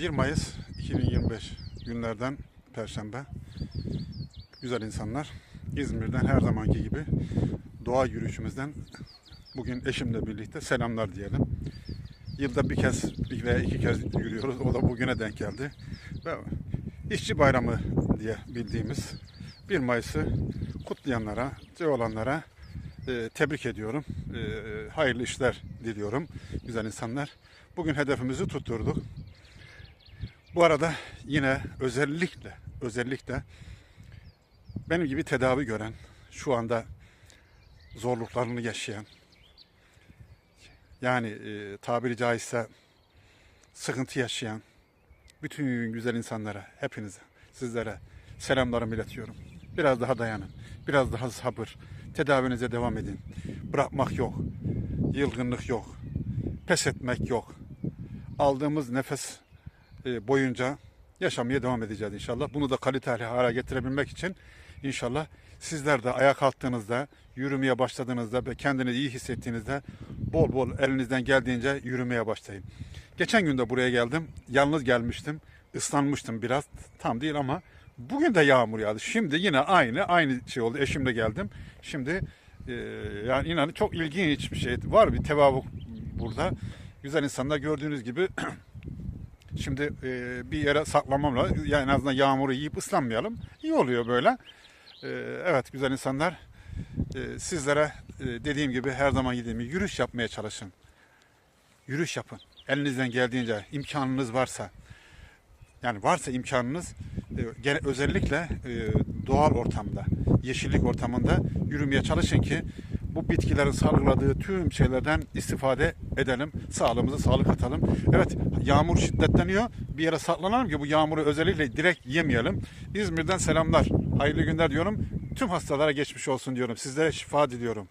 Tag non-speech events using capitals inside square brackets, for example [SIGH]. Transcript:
1 Mayıs 2025 günlerden Perşembe. Güzel insanlar. İzmir'den her zamanki gibi doğa yürüyüşümüzden bugün eşimle birlikte selamlar diyelim. Yılda bir kez veya iki kez yürüyoruz. O da bugüne denk geldi. Ve işçi bayramı diye bildiğimiz 1 Mayıs'ı kutlayanlara, olanlara e, tebrik ediyorum. E, hayırlı işler diliyorum güzel insanlar. Bugün hedefimizi tutturduk. Bu arada yine özellikle özellikle benim gibi tedavi gören, şu anda zorluklarını yaşayan, yani e, tabiri caizse sıkıntı yaşayan bütün güzel insanlara, hepinize, sizlere selamlarımı iletiyorum. Biraz daha dayanın, biraz daha sabır, tedavinize devam edin. Bırakmak yok, yılgınlık yok, pes etmek yok. Aldığımız nefes boyunca yaşamaya devam edeceğiz inşallah. Bunu da kaliteli hale getirebilmek için inşallah sizler de ayağa kalktığınızda, yürümeye başladığınızda ve kendinizi iyi hissettiğinizde bol bol elinizden geldiğince yürümeye başlayın. Geçen gün de buraya geldim. Yalnız gelmiştim. Islanmıştım biraz. Tam değil ama bugün de yağmur yağdı. Şimdi yine aynı aynı şey oldu. Eşimle geldim. Şimdi e, yani inanın çok ilginç bir şey. Var bir tevafuk burada. Güzel insanlar gördüğünüz gibi [CLEARS THROAT] Şimdi e, bir yere saklamam lazım. Yani en azından yağmuru yiyip ıslanmayalım. İyi oluyor böyle. E, evet güzel insanlar. E, sizlere e, dediğim gibi her zaman dediğim gibi yürüyüş yapmaya çalışın. Yürüyüş yapın. Elinizden geldiğince imkanınız varsa yani varsa imkanınız e, özellikle e, doğal ortamda, yeşillik ortamında yürümeye çalışın ki bu bitkilerin salgıladığı tüm şeylerden istifade edelim. Sağlığımıza sağlık atalım. Evet yağmur şiddetleniyor. Bir yere saklanalım ki bu yağmuru özellikle direkt yemeyelim. İzmir'den selamlar. Hayırlı günler diyorum. Tüm hastalara geçmiş olsun diyorum. Sizlere şifa diliyorum.